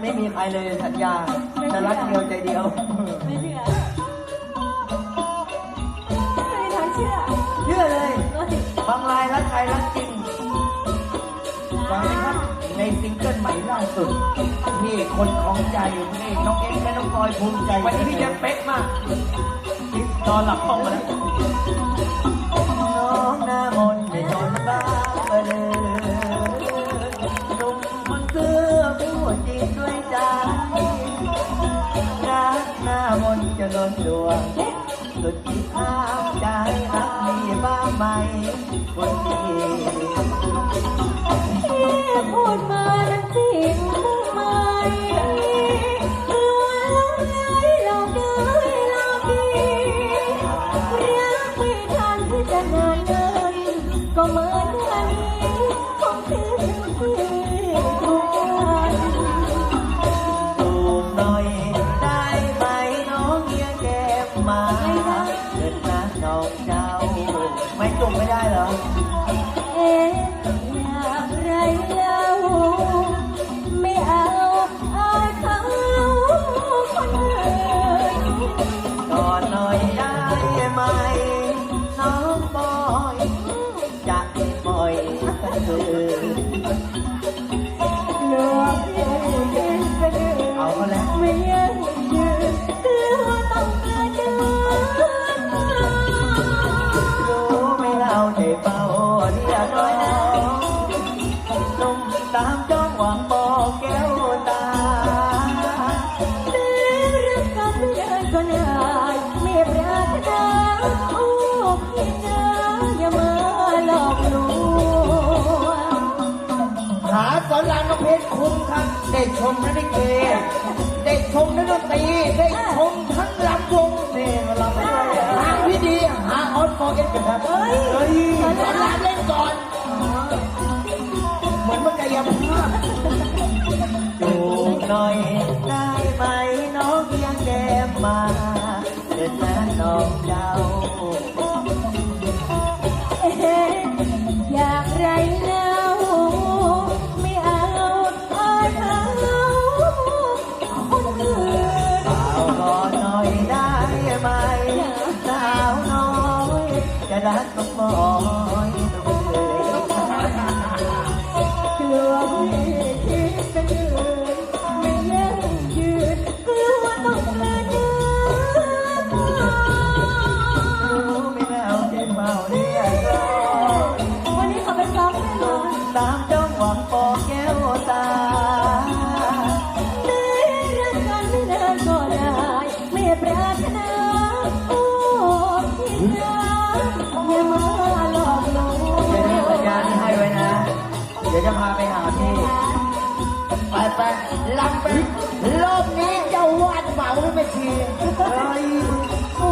ไม่ไม่มีใครเลยสัญญาจะรักเดียวใจเดียว ไม่เชื่อไม่มีทางเชื่อเชื่อเลยเฮ้ยบางรายรักใครรักจริงฟังไหมครับในซิงเกิลใหม่ล่าสุดนี่คนของใจนี่น้องเอ็กซ์และน้องพลอยภูมิใจวันนี้พี่ยังเป๊ะมากนอนหลับห้องมาแล้ว จริงด้วยใจรักหน้ามนจะล้นดวงสุดที่ข้ามใจรักมีบ้างไหมคนดีที่พูดมานั้นจริงไหมกลัวหลงไหลหลอกเอ้ยหลอกดีรักไม่ทันที่จะนานเดินก็เหมือนวันนี้คงคืนที่ เดินก็นานไม่รารถนาโอ้พี่นะอย่ามาหลอกลวงหาสอนรามเพชรคุ้มครับได้ชมทั้งลิเกได้ชมทั้งดนตรีได้ชมทั้งลำวงนี่มารับไปด้วยทางที่ดีหาออสฟอร์เอสกันครับเฮ้ยสอนรามเล่นก่อน เหมือนเมื่อกายภาพจูบหน่อย องเจ้าเอ๊ะอยากไรเล่าไม่เอาเอายเขาคนอื่น สาก่อนหน่อยได้ไหมสาวน้อยจะรักก็บอก เดี๋ยวจะพาไปหาที่ ไปไปลำไปรอบนี้จะวาดเหมาหรือไม่ชีเฮ้ยมึง